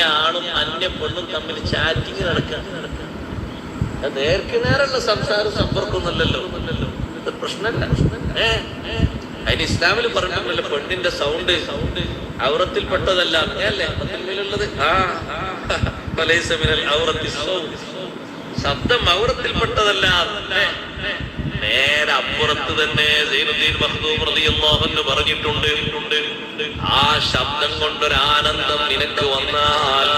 അന്യ ആണും അന്യ പെണ്ണും തമ്മിൽ ചാറ്റിങ് നടക്കുക നേർക്ക് നേരുള്ള സംസാരം സമ്പർക്കൊന്നുമല്ലല്ലോ അത് പ്രശ്നമല്ല അതിന് ഇസ്ലാമിൽ പറഞ്ഞിട്ടുണ്ടല്ലോ പെണ്ണിന്റെ സൗണ്ട് സൗണ്ട് ഔറത്തിൽപ്പെട്ടതല്ല അല്ലേ? തമ്മിലുള്ളത് ആ. ഫലൈസ മിനൽ ഔറത്തി സൗണ്ട്. ശബ്ദം. നേരെ അപ്പുറത്ത് തന്നെ പറഞ്ഞിട്ടുണ്ട്. ആ ശബ്ദം കൊണ്ടൊരാനന്ദം നിനക്ക് വന്നാൽ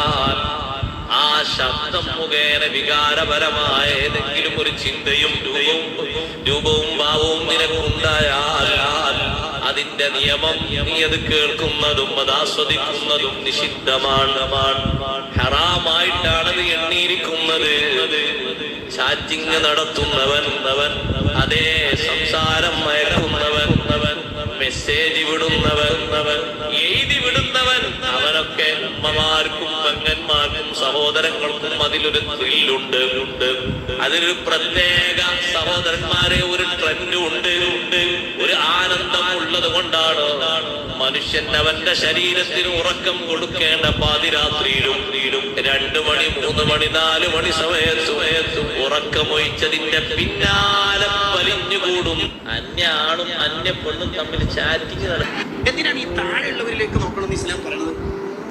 ആ ശബ്ദം മുഖേന വികാരപരമായ ഏതെങ്കിലും ഒരു ചിന്തയും രൂപവും രൂപവും ഭാവവും നിനക്കുണ്ടായാൽ അതിന്റെ നിയമം നീ അത് കേൾക്കുന്നതും അത് ആസ്വദിക്കുന്നതും നിഷിദ്ധമാണ്. ഹറാമായിട്ടാണ് എണ്ണിയിരിക്കുന്നത്. ചാറ്റിങ് നടത്തുന്നവൻ അവൻ അതേ സംസാരം മയക്കുന്നവൻ മെസ്സേജ് വിടുന്നവൻ എഴുതി വിടുന്നവൻ. അവനൊക്കെ ഉമ്മമാർക്കും പെങ്ങന്മാർക്കും സഹോദരങ്ങൾക്കും അതിലൊരു ത്രില്ലുണ്ട് ഉണ്ട്. അതിലൊരു പ്രത്യേക സഹോദരന്മാരെ ഒരു ട്രെൻഡ് ഉണ്ട്. ഉണ്ട് ഒരു ആനന്ദം ഉള്ളത് കൊണ്ടാണ് മനുഷ്യൻ അവന്റെ ശരീരത്തിന് ഉറക്കം കൊടുക്കേണ്ട പാതിരാത്രിയിലും രണ്ടു മണി മൂന്ന് മണി നാല് മണി സമയത്തും ഉറക്കമൊഴിച്ചതിന്റെ പിന്നാലെ വലിഞ്ഞുകൂടും അന്യ ആളും അന്യ പെണ്ണും തമ്മിൽ ചാറ്റിങ് നടക്കും. എന്തിനാണ് ഈ താഴെയുള്ളവരിലേക്ക് നോക്കണം ഇസ്ലാം പറയുന്നത്?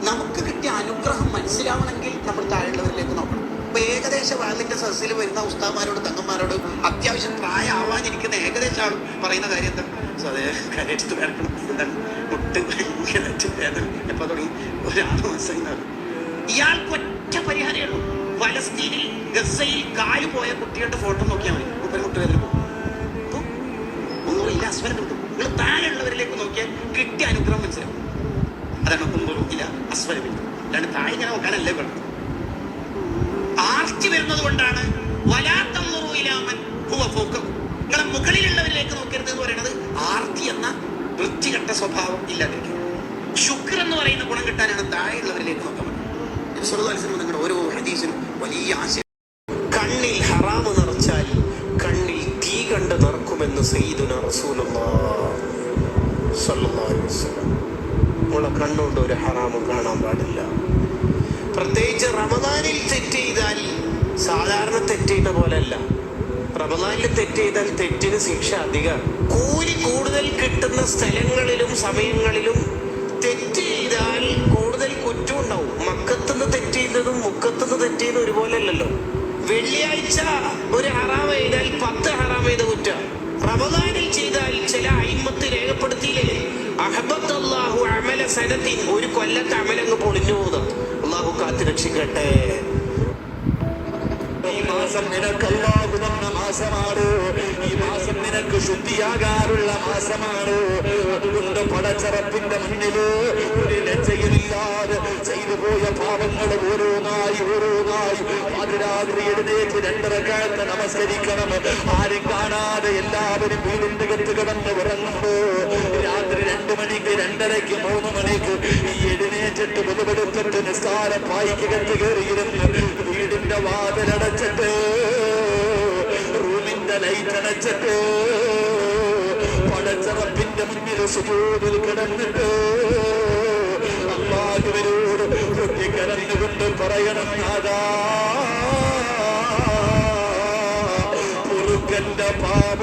നമുക്ക് കിട്ടിയ അനുഗ്രഹം മനസ്സിലാവണമെങ്കിൽ നമ്മൾ താഴെയുള്ളവരിലേക്ക് നോക്കണം. ഇപ്പൊ ഏകദേശ വാലിന്റെ സദസ്സിൽ വരുന്ന ഉസ്താമാരോട് തങ്ങന്മാരോട് അത്യാവശ്യം പ്രായമാവാനിരിക്കുന്ന ഏകദേശം ആൾ പറയുന്ന കാര്യം എന്താ? അതേ കരയെടുത്ത് വരക്കണം എന്താണ്? എപ്പോ തുടങ്ങി? ഒരാൾ മനസ്സിലാകും ഇയാൾക്ക് ഒറ്റ പരിഹാരമേ ഉള്ളൂ. ഫലസ്തീനിൽ ഗസയിൽ കാൽ പോയ കുട്ടികളുടെ ഫോട്ടോ നോക്കിയാൽ മതി. മുപ്പത് അപ്പൊ അസ്വരം കിട്ടും നിങ്ങൾ താഴെയുള്ളവരിലേക്ക് നോക്കിയാൽ കിട്ടിയ അനുഗ്രഹം മനസ്സിലാവും. അതാണ് ഒന്നുമില്ല അസ്വരം കിട്ടും അല്ലാണ്ട് താഴെ ഇങ്ങനെ നോക്കാനല്ലേ വേണം ആർത്തി വരുന്നത് കൊണ്ടാണ് വലാത്തമുറുയിലാമൻ നിങ്ങളെ മുകളിലുള്ളവരിലേക്ക് നോക്കരുത് എന്ന് പറയുന്നത് ആർത്തി എന്ന വൃത്തികെട്ട സ്വഭാവം ഇല്ലാതിരിക്കും ശുക്ർ എന്ന് പറയുന്ന ഗുണം കിട്ടാനാണ് താഴെയുള്ളവരിലേക്ക് നോക്കാൻ പറ്റും സുഹൃത്തുക്കളെ നിങ്ങളുടെ ഓരോ ഹദീസിനും വലിയ ആശയം. കണ്ണിൽ ഹറാമ് നിറച്ചാൽ കണ്ണിൽ തീ കണ്ട് നിറക്കുമെന്ന് നമ്മളെ കണ്ണുകൊണ്ട് ഒരു ഹറാമും കാണാൻ പാടില്ല. പ്രത്യേകിച്ച് റമദാനിൽ തെറ്റ് ചെയ്താൽ സാധാരണ തെറ്റ് പോലെയല്ല. റമദാനിൽ തെറ്റ് ചെയ്താൽ തെറ്റിന് ശിക്ഷ അധികം. കൂലി കൂടുതൽ കിട്ടുന്ന സ്ഥലങ്ങളിലും സമയങ്ങളിലും തെറ്റ് ചെയ്താൽ കൂടുതൽ കുറ്റം ഉണ്ടാവും. മക്കത്തുനിന്ന് തെറ്റ് ചെയ്യുന്നതും മുക്കത്തുനിന്ന് തെറ്റ് ചെയ്യുന്നതും ഒരുപോലെ അല്ലല്ലോ വെള്ളിയാഴ്ച ഒരു ഹറാം ചെയ്താൽ പത്ത് ഹറാം ചെയ്ത കുറ്റം. റമദാനിൽ സനത്തിൻ ഒരു കൊല്ലത്തെ അമലങ്ങ് പൊളിഞ്ഞു പോകുന്നു. അള്ളാഹു കാത്തു രക്ഷിക്കട്ടെ. മാസം നിനക്ക് അല്ലാഹു തന്ന മാസമാണ്. ഈ മാസം നിനക്ക് ശുദ്ധിയാകാറുള്ള മാസമാണ്. അതുകൊണ്ട് പടച്ചറപ്പിന്റെ മുന്നിൽ ഒരു ലജ്ജയില്ലാതെ ചെയ്തു പോയ പാപങ്ങൾ ഓരോന്നായി ഓരോന്നായി. അതിരാത്രി എഴുന്നേറ്റ് രണ്ടരക്കാലത്ത് നമസ്കരിക്കണം. ആരും കാണാതെ എല്ലാവരും വീടിന്റെ കെട്ട് കിടന്ന് ഉറങ്ങുമ്പോ രാത്രി രണ്ടു മണിക്ക് രണ്ടരയ്ക്ക് മൂന്ന് മണിക്ക് ഈ എഴുന്നേറ്റിട്ട് മുതലെടുത്തിട്ട് നിസ്കാരം പായിക്ക് കെട്ട് കയറിയിരുന്ന് വീടിന്റെ വാതിലടച്ചിട്ട് റൂമിന്റെ ലൈറ്റ് അടച്ചിട്ട് പടച്ചറപ്പിന്റെ മുന്നിൽ സുജൂതിൽ കിടന്നിട്ട് അള്ളാഹുവിനോട് കരഞ്ഞുകൊണ്ട് പറയണം നാദാ പൊറുക്കന്റെ പാപമോ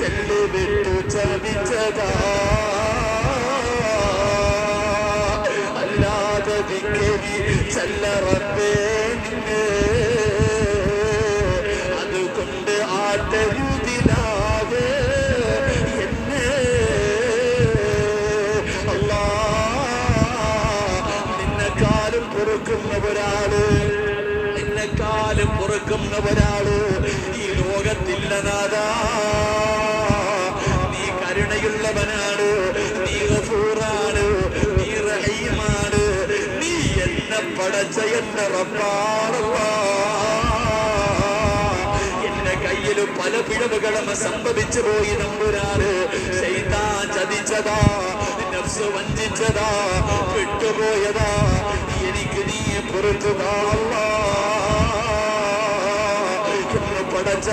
തെല്ലുവിട്ടു ചതിച്ചതാ അല്ലാതെ ദിക്കരി ചല്ലറപ്പേ അതുകൊണ്ട് ആട്ടരുതിലാതെ എന്നെ അല്ലാ നിന്നെക്കാളും പൊറുക്കുന്ന ഒരാൾ നിന്നെക്കാളും പുറക്കുന്ന ഒരാൾ ഈ ലോകത്തില്ല നാദാ നീ കരുണയുള്ളവനാണ് നീ ഗഫൂറാണ് നീ റഹീമാണ് നീ എന്നെ പടച്ച എന്റെ റബ്ബാണല്ലാ വഴിയിൽ പല പിഴവുകളും സംഭവിച്ചു പോയി നമ്പുരാറ് ചതിച്ചതാ നഫ്സ് വഞ്ചിച്ചതാ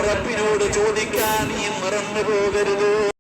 എന്ന് ചോദിക്കാൻ നീ മറന്നു പോകരുത്